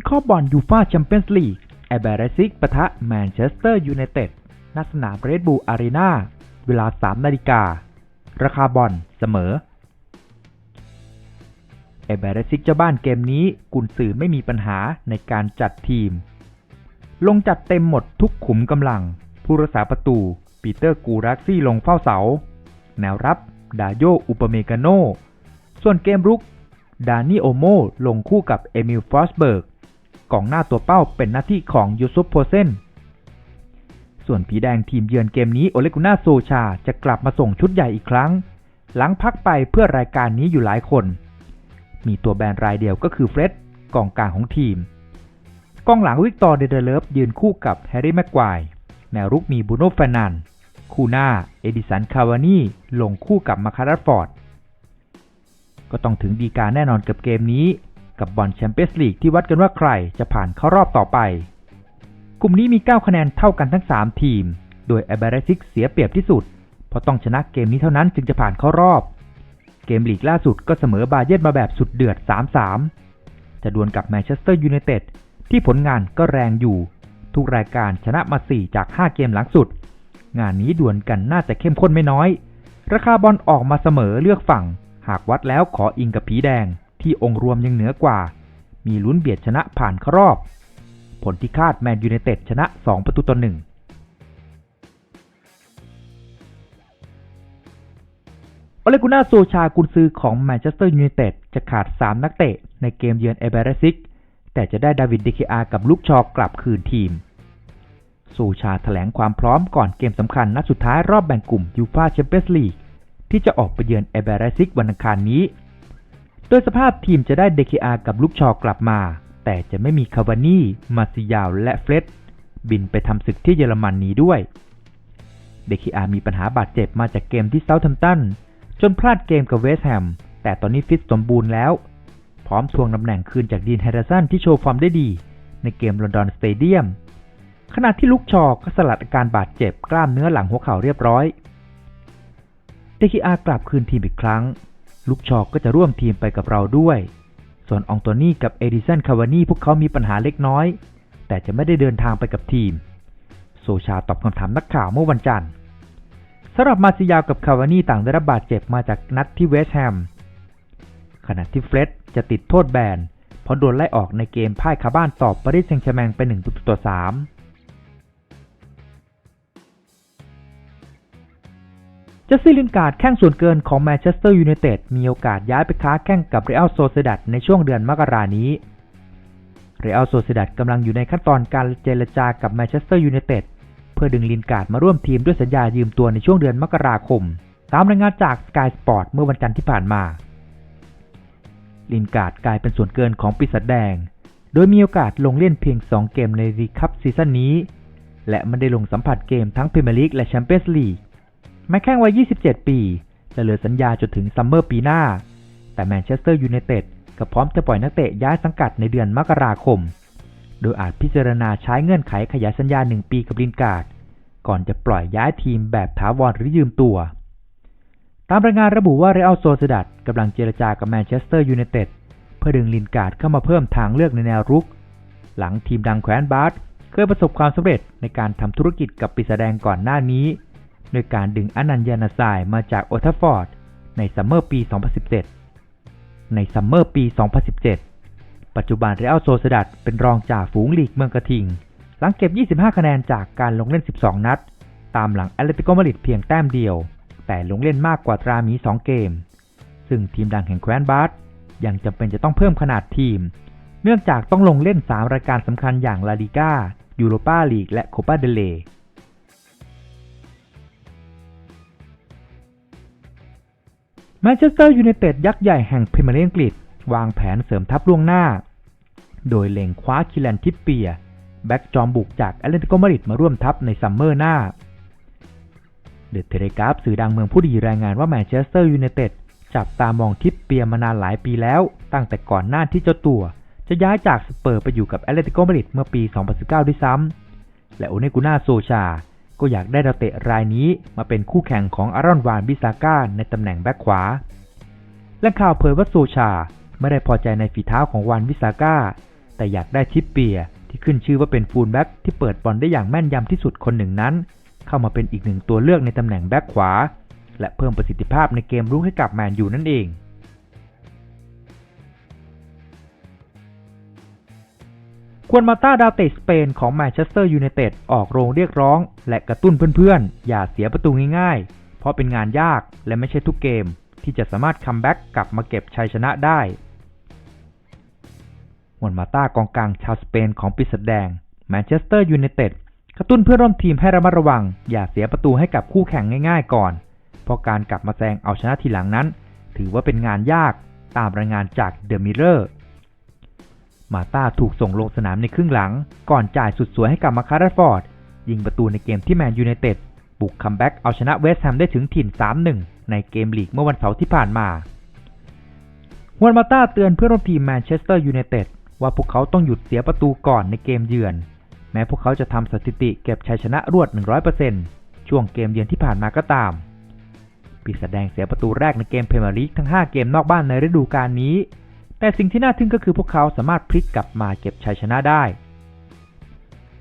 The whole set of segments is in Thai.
วิเคราะห์บอลยูฟาแชมเปี้ยนส์ลีกแอเบรซิกปะทะแมนเชสเตอร์ยูไนเต็ดณสนามเรดบูลอารีนาเวลา 3 นาฬิกา ราคาบอลเสมอเอเบรซิกเจ้าบ้านเกมนี้กุนซือไม่มีปัญหาในการจัดทีม ลงจัดเต็มหมดทุกขุมกำลัง ผู้รักษาประตูปีเตอร์กูรักซี่ลงเฝ้าเสา แนวรับ ดาโยอุปเมกาโน ส่วนเกมรุก ดานิโอโมลงคู่กับเอมิลฟอสเบิร์ก กองหน้าตัวเป้าเป็นหน้าที่ของยูซุปโพเซนส่วนผีแดงทีมเยือนเกมนี้โอเลกุน่าโซชาจะกลับมาส่งชุดใหญ่อีกครั้ง หลังพักไปเพื่อรายการนี้อยู่หลายคน มีตัวแบนรายเดียวก็คือเฟร็ดกองกลางของทีม กองหลังวิกตอร์เดเดเลฟยืนคู่กับแฮร์รี่แม็กควายแนวรุกมีบูโน่แฟนันคู่หน้าเอดิสันคาวานีลงคู่กับมาคารัสฟอร์ดก็ต้องถึงดีการแน่นอนกับเกมนี้ กับบอลแชมเปี้ยนส์ลีกที่วัดกันว่าใครจะผ่านเข้ารอบต่อไป กลุ่มนี้มี 9 คะแนนเท่ากันทั้ง 3 ทีม โดยแอเบรซิกเสียเปรียบที่สุด เพราะต้องชนะเกมนี้เท่านั้นจึงจะผ่านเข้ารอบ เกมลีกล่าสุดก็เสมอบาเยร์นมาแบบสุดเดือด 3-3 จะดวลกับแมนเชสเตอร์ยูไนเต็ดที่ผลงานก็แรงอยู่ ทุกรายการชนะมา 4 จาก 5 เกมหลังสุด งานนี้ดวลกันน่าจะเข้มข้นไม่น้อย ราคาบอลออกมาเสมอเลือกฝั่ง หากวัดแล้วขออิงกับผีแดง ที่องค์รวมยังเหนือกว่า มีลุ้นเบียดชนะผ่านเข้ารอบ ผลที่คาดแมนยูไนเต็ดชนะ 2 ประตูต่อหนึ่งโอเลกุน่าโซชากุนซือของแมนเชสเตอร์ยูไนเต็ดจะขาด 3 นักเตะในเกมเยือนเอเบรซิก แต่จะได้ดาวิดเดเคอากับลูกชอกลับคืนทีมโซชาแถลงความพร้อมก่อนเกมสำคัญนัดสุดท้ายรอบแบ่งกลุ่มยูฟาแชมเปี้ยนส์ลีกที่จะออกไปเยือนเอเบรซิกวันอังคารนี้ โดยสภาพทีมจะได้เดเคอากับลูกชอกลับมา แต่จะไม่มีคาวานี่ มาซิยาวและเฟรดบินไปทำศึกที่เยอรมันนี้ด้วย เดเคอามีปัญหาบาดเจ็บมาจากเกมที่เซาท์แฮมตัน จนพลาดเกมกับเวสต์แฮม แต่ตอนนี้ฟิตสมบูรณ์แล้ว พร้อมทวงตำแหน่งคืนจากดีนแฮร์ริสันที่โชว์ฟอร์มได้ดี ในเกมลอนดอนสเตเดียม ขณะที่ลูกชอก็สลัดอาการบาดเจ็บกล้ามเนื้อหลังหัวเข่าเรียบร้อย เดคิอากลับคืนทีมอีกครั้ง ลูกชอก็จะร่วมทีมไปกับเราด้วย ส่วนองโตนี่กับเอดิสันคาวานี่พวกเขามีปัญหาเล็กน้อย แต่จะไม่ได้เดินทางไปกับทีม โซชาตอบคำถามนักข่าวเมื่อวันจันทร์สำหรับมาซิยาวกับคาวานี่ต่างได้รับบาดเจ็บมาจากนัดที่เวสต์แฮม ขณะที่เฟร็ดจะติดโทษแบนเพราะโดนไล่ออกในเกมพ่ายคาบ้านตอบปารีสแซงต์แชร์แมงไป1ประตูต่อ3 เจสซี่ลินการ์ดแข้งส่วนเกินของแมนเชสเตอร์ยูไนเต็ดมีโอกาสย้ายไปค้าแข่งกับเรอัลโซเซดัดในช่วงเดือนมกรานี้เรอัลโซเซดัดกำลังอยู่ในขั้นตอนการเจรจากับแมนเชสเตอร์ยูไนเต็ดเพื่อดึงลินการ์ดมาร่วมทีมด้วยสัญญายืมตัวในช่วงเดือนมกราคม ตามรายงานจาก Sky Sport เมื่อวันจันทร์ที่ผ่านมา ลินการ์ดกลายเป็นส่วนเกินของปีศาจแดง โดยมีโอกาสลงเล่นเพียง 2 เกมในรีคัพซีซั่นนี้ และไม่ได้ลงสัมผัสเกมทั้งพรีเมียร์ลีกและแชมเปี้ยนส์ลีก แม้แข้งวัย 27 ปีจะเหลือสัญญาจนถึงซัมเมอร์ปีหน้า แต่แมนเชสเตอร์ยูไนเต็ดก็พร้อมจะปล่อยนักเตะย้ายสังกัดในเดือนมกราคม โดยอาจพิจารณาใช้เงื่อนไขขยายสัญญา 1 ปีกับลินการ์ด ก่อนจะปล่อยย้ายทีมแบบถาวรหรือยืมตัว ตามรายงานระบุว่าเรอัลโซเซดัดกำลังเจรจากับแมนเชสเตอร์ยูไนเต็ดเพื่อดึงลินการ์ดเข้ามาเพิ่มทางเลือกในแนวรุก หลังทีมดังแคว้นบาร์เคยประสบความสำเร็จในการทำธุรกิจกับปีศาจแดงก่อนหน้านี้ โดยการดึงอนันยานาซายมาจากโอทัฟฟอร์ดในซัมเมอร์ปี 2017 ในซัมเมอร์ปี 2017 ปัจจุบันเรอัลโซเซดัดเป็นรองจ่าฝูงลีกเมืองกระทิง หลังเก็บ 25 คะแนนจากการลงเล่น 12 นัด ตามหลังแอตเลติโกมาดริดเพียงแต้มเดียว แต่ลงเล่นมากกว่าตรามี 2 เกม ซึ่งทีมดังแห่งแคว้นบาร์ยังจำเป็นจะต้องเพิ่มขนาดทีม เนื่องจากต้องลงเล่น 3 รายการสำคัญอย่างลาลิก้ายูโรปาลีกและโคปาเดเล แมนเชสเตอร์ยูไนเต็ดยักษ์ใหญ่แห่งพรีเมียร์ลีกอังกฤษ วางแผนเสริมทัพล่วงหน้า โดยเล็งคว้าคิลันทิปเปีย แบ็กจอมบุกจากแอตเลติโกมาดริดมาร่วมทัพในซัมเมอร์หน้า เดอะเทเลกราฟสื่อดังเมืองผู้ดีรายงานว่าแมนเชสเตอร์ยูไนเต็ดจับตามองทิปเปียมานานหลายปีแล้ว ตั้งแต่ก่อนหน้าที่เจ้าตัว จะย้ายจากสเปอร์ไปอยู่กับแอตเลติโกมาดริดเมื่อปี 2019 ด้วยซ้ำและโอเนกุน่าโซชา ก็อยากได้ดาวเตะรายนี้มาเป็นคู่แข่งของอารอนวานบิซาก้าในตำแหน่งแบ็คขวาและข่าวเผยว่าโซชาไม่ได้พอใจในฝีเท้าของวานวิซาก้า แต่อยากได้ชิปเปียที่ขึ้นชื่อว่าเป็นฟูลแบ็กที่เปิดบอลได้อย่างแม่นยำที่สุดคนหนึ่งนั้น เข้ามาเป็นอีกหนึ่งตัวเลือกในตำแหน่งแบ็กขวา และเพิ่มประสิทธิภาพในเกมรุกให้กับแมนยูนั่นเอง ควนมาต้าดาวเตะสเปนของแมนเชสเตอร์ยูไนเต็ดออกโรงเรียกร้อง และกระตุ้นเพื่อนๆ อย่าเสียประตูง่ายๆ เพราะเป็นงานยากและไม่ใช่ทุกเกม ที่จะสามารถคัมแบ็กกลับมาเก็บชัยชนะได้มวนมาต้ากองกลางชาวสเปนของปีศาจแดงแมนเชสเตอร์ยูไนเต็ดกระตุ้นเพื่อนร่วมทีมให้ระมัดระวัง อย่าเสียประตูให้กับคู่แข่งง่ายๆ ก่อน เพราะการกลับมาแซงเอาชนะทีหลังนั้น ถือว่าเป็นงานยากตามรายงานจากเดอะมิเรอร์ มาตาถูกส่งลงสนามในครึ่งหลัง ก่อนจ่ายสุดสวยให้กับมาคาร์ฟอร์ด ยิงประตูในเกมที่แมนยูไนเต็ดบุกคัมแบ็กเอาชนะเวสต์แฮมได้ถึงถิ่น 3-1 ในเกมลีกเมื่อวันเสาร์ที่ผ่านมาฮวนมาตาเตือนเพื่อนร่วมทีมแมนเชสเตอร์ยูไนเต็ดว่าพวกเขาต้องหยุดเสียประตูก่อนในเกมเยือน แม้พวกเขาจะทำสถิติเก็บชัยชนะรวด 100%ช่วงเกมเยือนที่ผ่านมาก็ตาม ปีศาจแดงเสียประตูแรกในเกมเพรเมียร์ลีกทั้ง 5 เกมนอกบ้านในฤดูกาลนี้ แต่สิ่งที่น่าทึ่งก็คือพวกเขาสามารถพลิกกลับมาเก็บชัยชนะได้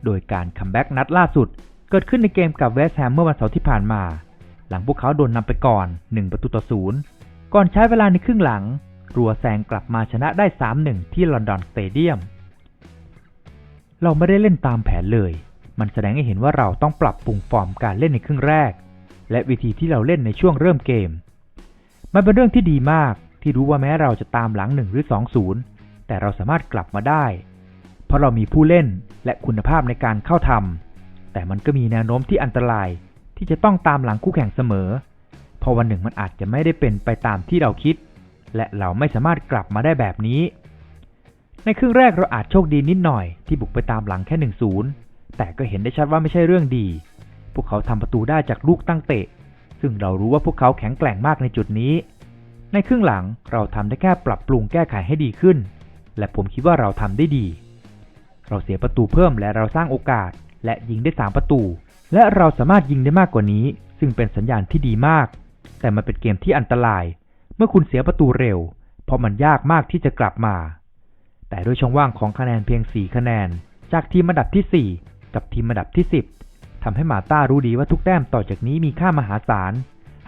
โดยการคัมแบ็กนัดล่าสุด เกิดขึ้นในเกมกับเวสต์แฮมเมื่อวันเสาร์ที่ผ่านมา หลังพวกเขาโดนนำไปก่อน 1 ประตูต่อศูนย์ก่อนใช้เวลาในครึ่งหลัง รัวแซงกลับมาชนะได้ 3-1 ที่ลอนดอนสเตเดียม เราไม่ได้เล่นตามแผนเลย มันแสดงให้เห็นว่าเราต้องปรับปรุงฟอร์มการเล่นในครึ่งแรก และวิธีที่เราเล่นในช่วงเริ่มเกม มันเป็นเรื่องที่ดีมาก ที่รู้ว่าแม้เราจะตามหลัง1หรือ2-0 แต่เราสามารถกลับมาได้ เพราะเรามีผู้เล่นและคุณภาพในการเข้าทำแต่มันก็มีแนวโน้มที่อันตรายที่จะต้องตามหลังคู่แข่งเสมอพราะวันหนึ่งมันอาจจะไม่ได้เป็นไปตามที่เราคิด และเราไม่สามารถกลับมาได้แบบนี้ ในครึ่งแรกเราอาจโชคดีนิดหน่อยที่บุกไปตามหลังแค่1-0แต่ก็เห็นได้ชัดว่าไม่ใช่เรื่องดี พวกเขาทำประตูได้จากลูกตั้งเตะ ซึ่งเรารู้ว่าพวกเขาแข็งแกร่งมากในจุดนี้ ในครึ่งหลังเราทำได้แค่ปรับปรุงแก้ไขให้ดีขึ้น และผมคิดว่าเราทำได้ดี เราเสียประตูเพิ่มและเราสร้างโอกาส และยิงได้ 3 ประตู และเราสามารถยิงได้มากกว่านี้ ซึ่งเป็นสัญญาณที่ดีมาก แต่มันเป็นเกมที่อันตราย เมื่อคุณเสียประตูเร็ว เพราะมันยากมากที่จะกลับมา แต่ด้วยช่องว่างของคะแนนเพียง 4 คะแนน จากทีมอันดับที่ 4 กับทีมอันดับที่ 10ทำให้มาต้ารู้ดีว่าทุกแต้มต่อจากนี้มีค่ามหาศาล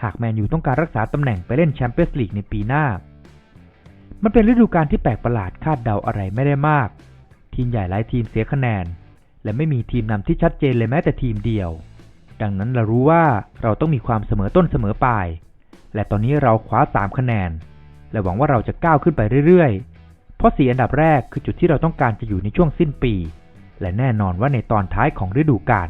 หากแมนยูต้องการรักษาตำแหน่งไปเล่นแชมเปี้ยนส์ลีกในปีหน้า มันเป็นฤดูกาลที่แปลกประหลาดคาดเดาอะไรไม่ได้มาก ทีมใหญ่หลายทีมเสียคะแนน และไม่มีทีมนำที่ชัดเจนเลยแม้แต่ทีมเดียว ดังนั้นเรารู้ว่าเราต้องมีความเสมอต้นเสมอปลาย และตอนนี้เราคว้า 3 คะแนน และหวังว่าเราจะก้าวขึ้นไปเรื่อยๆ เพราะสีอันดับแรกคือจุดที่เราต้องการจะอยู่ในช่วงสิ้นปี และแน่นอนว่าในตอนท้ายของฤดูกาล